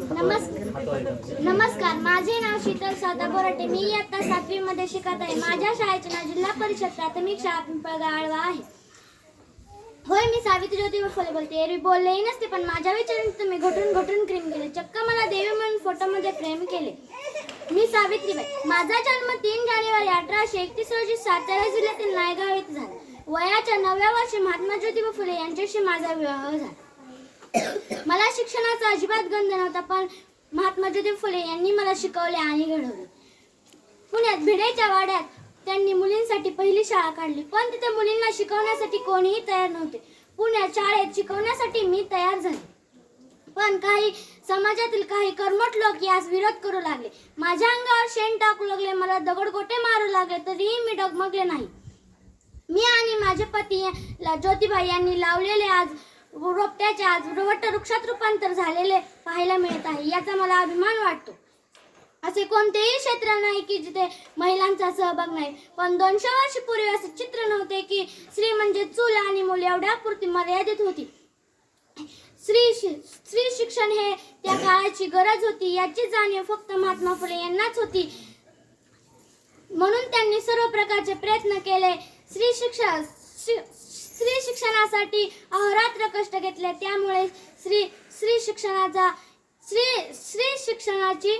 नमस्कार. नमस्कार. माझे नाव शीतल सादा बोराटे. मी इयत्ता सातवी मध्ये शिकत आहे. माझ्या शाळेचे नाव जिल्हा परिषद प्राथमिक शाळा पिंपळगाव आहे. होय मी सावित्री ज्योतिबा फुले बोलते. एरवी बोललेही नसते पण माझ्या विचारांनी तुम्ही घोटून घोटून क्रीम केले. चक्क मला देवी म्हणून फोटोमध्ये फ्रेम केले. मी सावित्रीबाई. माझा जन्म तीन जानेवारी अठराशे एकतीस रोजी सातारा जिल्ह्यातील नायगाव येथे झाला. वयाच्या नवव्या वर्षी महात्मा ज्योतिबा फुले यांच्याशी माझा विवाह झाला. मला शिक्षणाचा अजिबात गंध नव्हता पण महात्मा ज्योतिबा फुले यांनी मला शिकवले आणि घडवले. पुण्यात भिडेच्या वाड्यात त्यांनी मुलींसाठी पहिली शाळा काढली पण तिथे मुलींना शिकवण्यासाठी कोणीही तयार नव्हते. पुण्यात शाळेत शिकवण्यासाठी मी तयार झाले. पण काही समाजातील काही कर्मठ लोक यास विरोध करू लागले. माझ्या अंगावर शेण टाकू लागले मला दगडगोटे मारू लागले तरीही मी डगमगले नाही. मी आणि माझे पती ज्योतिबाई ज्योतिबा यांनी लावलेले आज रोपट्याचे आज वट वृक्षात रूपांतर झालेले पाहायला मिळत आहे याचा मला अभिमान वाटतो. असे कोणतेही क्षेत्र नाही की जिथे महिलांचा सहभाग नाही पण दोनशे वर्षपूर्वी असे चित्र नव्हते की स्त्री म्हणजे चूल आणि मूल एवढ्यापुरती मर्यादित होती. स्त्री स्त्री शिक्षण हे त्या काळाची गरज होती याची जाणीव फक्त महात्मा फुले यांनाच होती. म्हणून त्यांनी सर्व प्रकारचे प्रयत्न केले. स्त्री शिक्षण स्त्री शिक्षण शिक्षणासाठी अहोरात्र कष्ट घेतले. त्यामुळे स्त्री स्त्री शिक्षणाचा स्त्री स्त्री शिक्षणाची